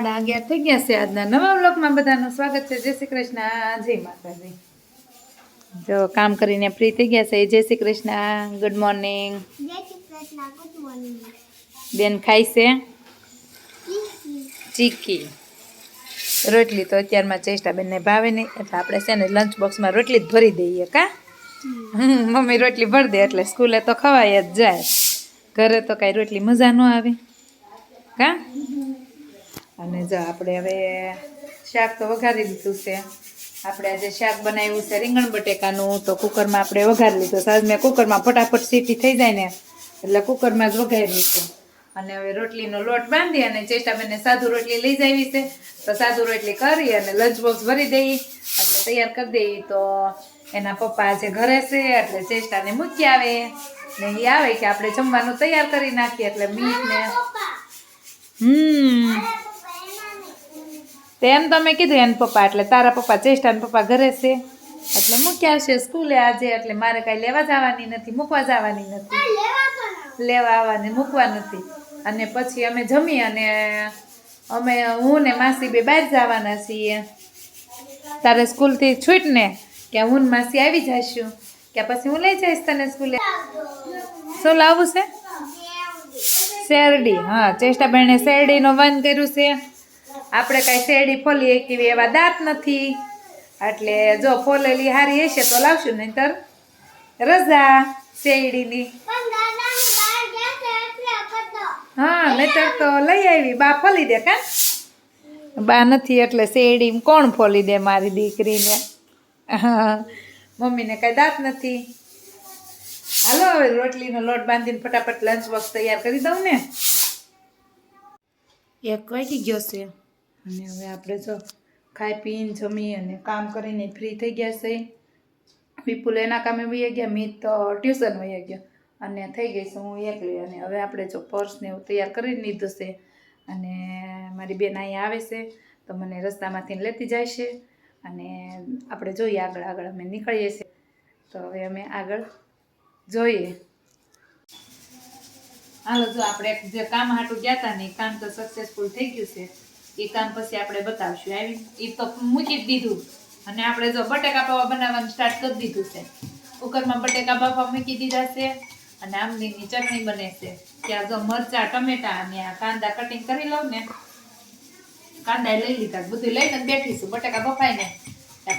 સાડા અગિયાર થઈ ગયા છે આજના નવા બ્લોકમાં બધાનું સ્વાગત છે. જય શ્રી કૃષ્ણ. જય માતાજી. જો કામ કરીને ફ્રી થઈ ગયા છે. જય શ્રી કૃષ્ણ. ગુડ મોર્નિંગ બેન ખાય છે? ચીકી. રોટલી તો અત્યારમાં ચેષ્ટા બેનને ભાવે નહીં. એટલે આપણે છે ને લંચ બોક્સમાં રોટલી જ ભરી દઈએ કા? મમ્મી રોટલી ભરી દે એટલે સ્કૂલે તો ખવાય જ જાય. ઘરે તો કાંઈ રોટલી મજા ન આવે. કા? અને જો આપણે હવે શાક તો વઘારી લીધું છે. આપણે આજે શાક બનાવ્યું છે રીંગણ બટેકાનું તો કુકરમાં આપણે વઘારી લીધું સાજ મેં કુકરમાં ફટાફટ સીટી થઈ જાય ને એટલે કુકરમાં જ વઘારી લીધું. અને હવે રોટલીનો લોટ બાંધી અને ચેષ્ટાબેનને સાદુ રોટલી લઈ જાવી છે. તો સાદુ રોટલી કરી અને લંચ બોક્સ ભરી દઈ. એટલે તૈયાર કરી દઈ. તો એના પપ્પા આજે ઘરે છે એટલે ચેષ્ટાને મૂકી આવે. ને એ આવે કે આપણે જમવાનું તૈયાર કરી નાખીએ એટલે મીઠને. હમ. તેમ તમે કીધું એને પપ્પા એટલે તારા પપ્પા ચેષ્ટા પપ્પા ઘરે છે. એટલે મૂક્યા છે સ્કૂલે આજે એટલે મારે કાંઈ લેવા જવાની નથી મૂકવા જવાની નથી. લેવા આવવાની મૂકવા નથી. અને પછી અમે જમી અને અમે હું ને માસી બે બહાર જવાના છીએ. તારે સ્કૂલથી છૂટ ને કે હું ને માસી આવી જઈશું કે પછી હું લઈ જઈશ તને સ્કૂલે? શું લાવવું છે? શેરડી. હા ચેષ્ટાબેને શેરડીનો વન કર્યું છે. આપણે કાંઈ શેરડી ફોલી એકવી એવા દાંત નથી. એટલે જો ફોલેલી હારી હશે તો લાવશું નહીતર. રજા શેરડીની. હા, નહીતર તો લઈ આવી. બા ફોલી દે કા? બા નથી, એટલે શેરડી કોણ ફોલી દે મારી દીકરીને? મમ્મીને કાંઈ દાંત નથી. હાલો, હવે રોટલીનો લોટ બાંધીને ફટાફટ લંચ બોક્સ તૈયાર કરી દઉં ને. એક વાગી ગયો છે. અને હવે આપણે જો ખાઈ પીને જમી અને કામ કરીને ફ્રી થઈ ગયા છે. વિપુલ એના કામે વહી ગયા મી તો ટ્યુશન વહી ગયા અને થઈ ગઈ છે, હું એકલી. અને હવે આપણે જો પર્સને એવું તૈયાર કરી લીધું છે અને મારી બેન અહીંયા આવે છે, તો મને રસ્તામાંથી લેતી જાય છે. અને આપણે જોઈએ આગળ આગળ અમે નીકળીએ છીએ. તો હવે અમે આગળ જોઈએ. હાલો, જો આપણે જે કામ હાટું ગયા હતા ને કામ તો સક્સેસફુલ થઈ ગયું છે. એ કામ પછી આપણે બતાવશું આવી એ તો મૂકી જ દીધું. અને આપણે જો બટેકા પાવા બનાવવાનું સ્ટાર્ટ કરી દીધું છે. કુકરમાં બટેકા બાફા મૂકી દીધા છે અને આમલીની ચટણી બને છે. ત્યાં જો મરચા, ટમેટા અને આ કાંદા કટિંગ કરી લઉં ને, કાંદા લઈ લીધા, બધું લઈને બેઠીશું. બટેકા બફાઈને.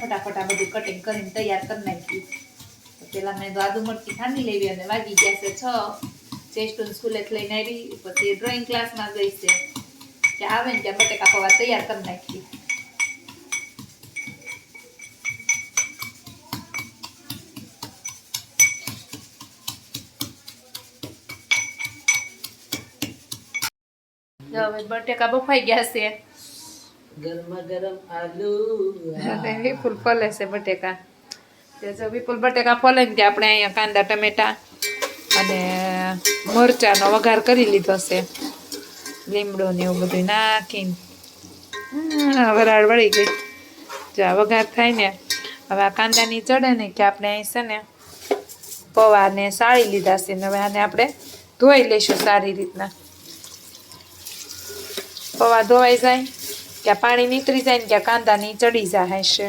ફટાફટ આ બધું કટિંગ કરીને તૈયાર કરી નાખ્યું પેલા મેં આદુ મરચી ખાંડી લેવી અને વાગી ગયા છે છ. ચેસ્ટુન સ્કૂલે લઈને આવી. પછી ડ્રોઈંગ ક્લાસમાં ગઈ છે. ત્યાં આવે ને ત્યાં બટેકા પૌવા તૈયાર કરી નાખીએ હવે બટેકા બફાઈ ગયા છે ગરમા ગરમ આલુ વિપુલ ફોલે છે બટેકા જો વિપુલ બટેકા ફોલે ને આપણે અહીંયા કાંદા ટમેટા અને મરચાંનો વઘાર કરી લીધો છે લીમડો ને એવું બધું નાખીને. વરાળ વળી ગઈ. જો આ વઘાર થાય ને, હવે આ કાંદાની ચડે ને કે આપણે અહીં છે ને પૌવાને સાળી લીધા છે ને હવે આને આપણે ધોઈ લઈશું સારી રીતના. પૌવા ધોવાઈ જાય કે પાણી નીતરી જાય ને કે કાંદાની ચડી જાય છે.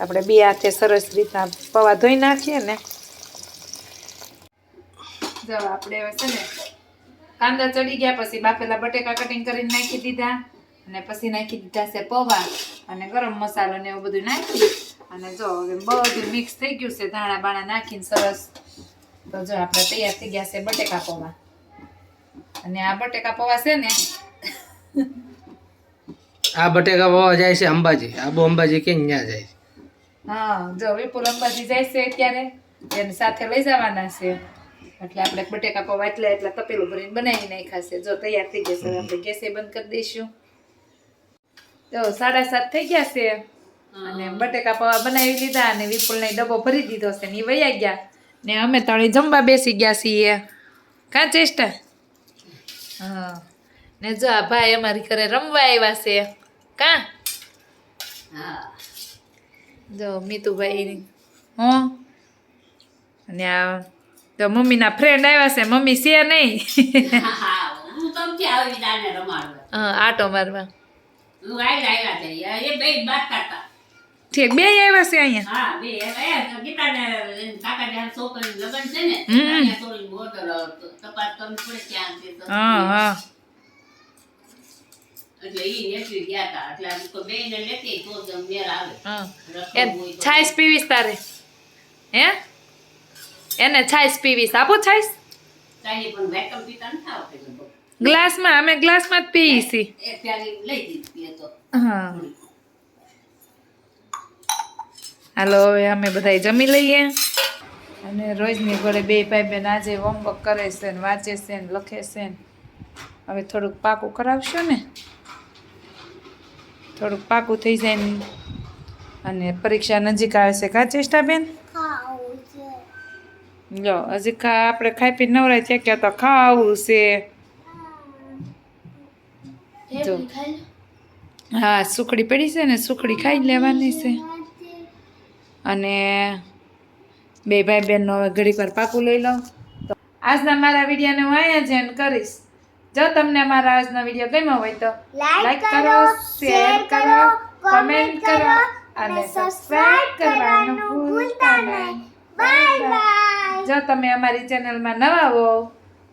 આપણે બે હાથે સરસ રીતના પૌવા ધોઈ નાખીએ ને. જવા આપણે હવે છે ને કાંદા ચડી ગયા પછી બાફેલા બટેકા કટિંગ કરીને નાખી દીધા અને પછી નાખી દીધા છે પૌવા અને ગરમ મસાલો ને એવું બધું નાખી અને જો હવે બધું મિક્સ થઈ ગયું છે ધાણા બાણા નાખીને સરસ. તો જો આપણે તૈયાર થઈ ગયા છે બટેકા પૌવા. અને આ બટેકા પૌવા છે ને આ બટેકા પૌવા જાય છે અંબાજી. આબુ અંબાજી કે ન્યા જાય હા જો વિપુલ અંબાજી જાય છે અત્યારે એને સાથે લઈ જવાના છે. એટલે આપણે બટેકા પૌવા એટલે એટલે તપેલું ભરીને બનાવી નાખ્યા છે. જો તૈયાર થઈ જશે આપણે ગેસે બંધ કરી દઈશું. તો સાડા સાત થઈ ગયા છે. અને બટેકા પૌવા બનાવી લીધા અને વિપુલને ડબ્બો ભરી દીધો છે ને એ વયા ગયા. ને અમે તળી જમવા બેસી ગયા છીએ. કાં ચેષ્ટા? હા. ને જો આ ભાઈ અમારી ઘરે રમવા આવ્યા છે. કાં? જો મીતુભાઈ હું. અને આ તો મમ્મીના ફ્રેન્ડ આવ્યા છે મમ્મી છે નહીં. આટો મારવા. ઠીક બે આવ્યા છે અહીંયા? હા બે એ ગીતાને એને કાકા ને છોકરીનું લગ્ન છે ને હમ. થોડી મોટર તપાસ કરવી પડે ક્યાં છે તો હા હા. એટલે ઈ નેસી ગયા હતા એટલે આમ બે ને લેતી તો જ મેળ આવે. હા. એ છાઈસ પીવીશ તારે. હે? એને છાઈસ પીવીશ. આપો લગભગ. ગ્લાસમાં અમે ગ્લાસમાં જ પીએ છીએ. હા હાલો હવે અમે બધા જમી લઈએ. અને રોજની ઘરે બે ભાઈ બેન આજે હોમવર્ક કરે છે ને વાંચે છે ને લખે છે ને. હવે થોડુંક પાકું કરાવશો ને? થોડુંક પાકું થઈ જાય ને. અને પરીક્ષા નજીક આવે છે. કા ચેષ્ટા બેન? ખાવું છે લો હજી ખા આપણે ખાઈ પી નવરાય છે કે તો ખાવું છે. જો. હા સુખડી પડી છે ને સુખડી ખાઈ લેવાની છે. અને બે ભાઈ બહેનનો હવે ઘડીક વાર પાકું લઈ લઉં. તો આજના મારા વિડીયોને હું અહીંયા જ એન્ડ કરીશ. જો તમને મારા આજનો વીડિયો ગમ્યો હોય તો લાઈક કરો શેર કરો કમેન્ટ કરો અને સબસ્ક્રાઇબ કરવાનું જો તમે અમારી ચેનલમાં નવા હો,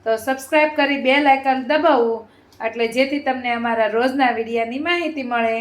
તો સબસ્ક્રાઈબ કરી બે આઇકન દબાવવું એટલે જેથી તમને અમારા રોજના વિડીયાની માહિતી મળે.